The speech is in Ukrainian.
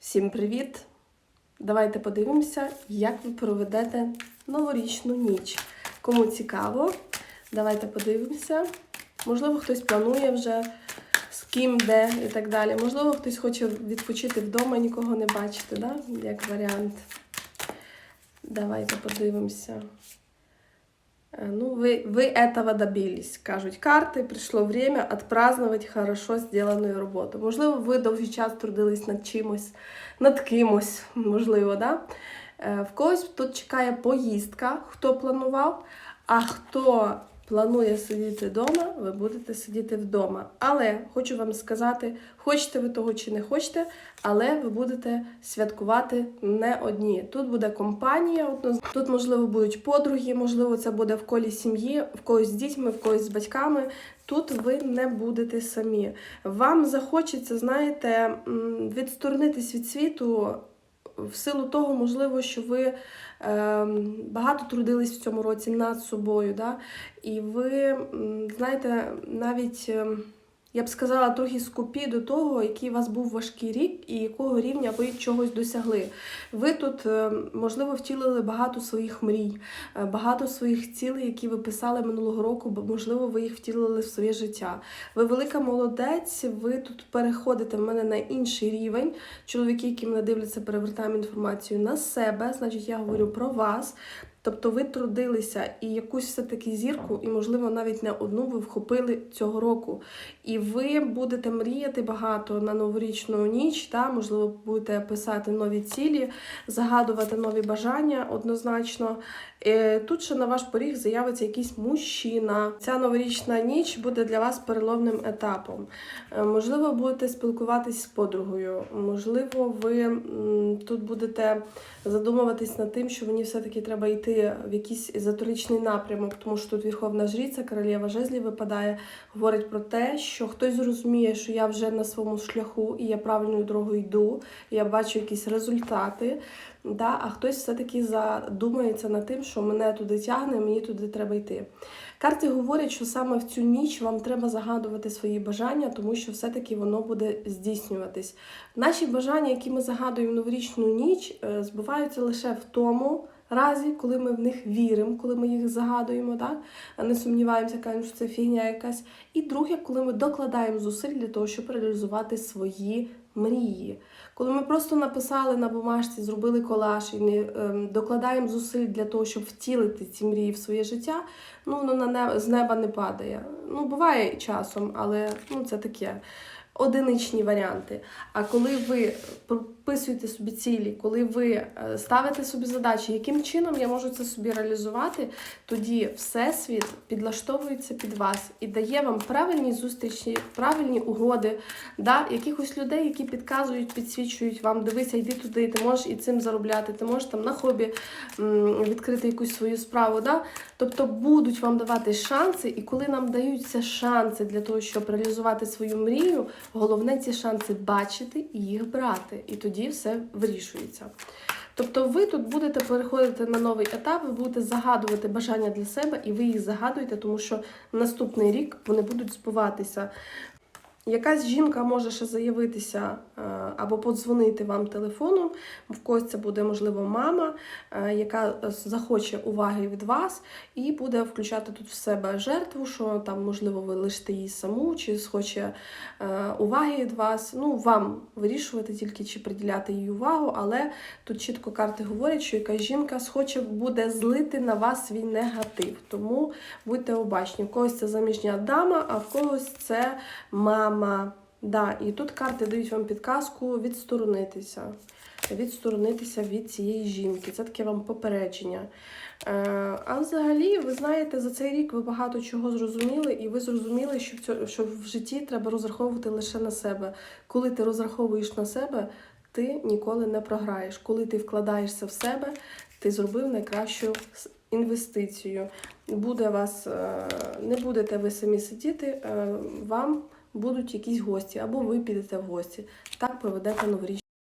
Всім привіт! Давайте подивимося, як ви проведете новорічну ніч. Кому цікаво, давайте подивимося. Можливо, хтось планує вже з ким, де і так далі. Можливо, хтось хоче відпочити вдома, нікого не бачити, да? як варіант. Давайте подивимося. Е, Ну, ви, вы этого добились, кажуть карти. Прийшло время отпраздновать хорошо сделану роботу. Можливо, ви довгий час трудились над чимось, над кимось, можливо, да? Е, В когось тут чекає поїздка, хто планував, а хто планує сидіти вдома, ви будете сидіти вдома. Але хочу вам сказати, хочете ви того чи не хочете, але ви будете святкувати не одні. Тут буде компанія, тут, можливо, будуть подруги, можливо, це буде в колі сім'ї, в когось з дітьми, в когось з батьками. Тут ви не будете самі. Вам захочеться, знаєте, відсторонитись від світу в силу того, можливо, що ви е, багато трудились в цьому році над собою, да? і ви, знаєте, навіть. Я б сказала, трохи скупі до того, який у вас був важкий рік і якого рівня ви чогось досягли. Ви тут, е, можливо, втілили багато своїх мрій, е, багато своїх цілей, які ви писали минулого року, бо, можливо, ви їх втілили в своє життя. Ви велика молодець, ви тут переходите в мене на інший рівень. Чоловіки, які мене дивляться, перевертаємо інформацію на себе, значить, я говорю про вас. Тобто ви трудилися і якусь все-таки зірку, і, можливо, навіть не одну ви вхопили цього року. І ви будете мріяти багато на новорічну ніч, та, можливо, будете писати нові цілі, загадувати нові бажання однозначно. Е, Тут ще на ваш поріг з'явиться якийсь мужчина. Ця новорічна ніч буде для вас переломним етапом. Е, Можливо, будете спілкуватись з подругою, можливо, ви тут будете задумуватись над тим, що мені все-таки треба йти в якийсь езотеричний напрямок, тому що тут Верховна Жриця, королева жезлів випадає, говорить про те, що хтось зрозуміє, що я вже на своєму шляху і я правильною дорогою йду, і я бачу якісь результати. Да, а хтось все-таки задумається над тим, що мене туди тягне, мені туди треба йти. Карти говорять, що саме в цю ніч вам треба загадувати свої бажання, тому що все-таки воно буде здійснюватись. Наші бажання, які ми загадуємо новорічну ніч, е, збуваються лише в тому разі, коли ми в них віримо, коли ми їх загадуємо, так? не сумніваємося, кажемо, що це фігня якась. І друге, коли ми докладаємо зусиль для того, щоб реалізувати свої мрії. Коли ми просто написали на бумажці, зробили колаж і не ем, докладаємо зусиль для того, щоб втілити ці мрії в своє життя, ну воно на не, з неба не падає. Ну, буває часом, але ну, це таке. Одиничні варіанти. А коли ви прописуєте собі цілі, коли ви е, ставите собі задачі, яким чином я можу це собі реалізувати, тоді всесвіт підлаштовується під вас і дає вам правильні зустрічі, правильні угоди, да, якихось людей, які підказують, підсвічують вам, дивися, йди туди, ти можеш і цим заробляти, ти можеш там на хобі відкрити якусь свою справу. Да? Тобто будуть вам давати шанси, і коли нам даються шанси для того, щоб реалізувати свою мрію, головне ці шанси бачити і їх брати. І тоді все вирішується. Тобто ви тут будете переходити на новий етап, ви будете загадувати бажання для себе, і ви їх загадуєте, тому що наступний рік вони будуть збуватися. Якась жінка може ще заявитися е, або подзвонити вам телефоном. В когось це буде, можливо, мама, е, яка захоче уваги від вас, і буде включати тут в себе жертву, що там, можливо, ви лишите її саму, чи схоче е, уваги від вас. Ну, вам вирішувати тільки чи приділяти їй увагу, але тут чітко карти говорять, що якась жінка схоче буде злити на вас свій негатив. Тому будьте обачні. У когось це заміжня дама, а в когось це мама. Да, і тут карти дають вам підказку відсторонитися. Відсторонитися від цієї жінки. Це таке вам попередження. Е, а взагалі, ви знаєте, за цей рік ви багато чого зрозуміли, і ви зрозуміли, що в, цьо- що в житті треба розраховувати лише на себе. Коли ти розраховуєш на себе, ти ніколи не програєш. Коли ти вкладаєшся в себе, ти зробив найкращу інвестицію. Буде вас, е, не будете ви самі сидіти, е, вам будуть якісь гості, або ви підете в гості. Так проведете новорічну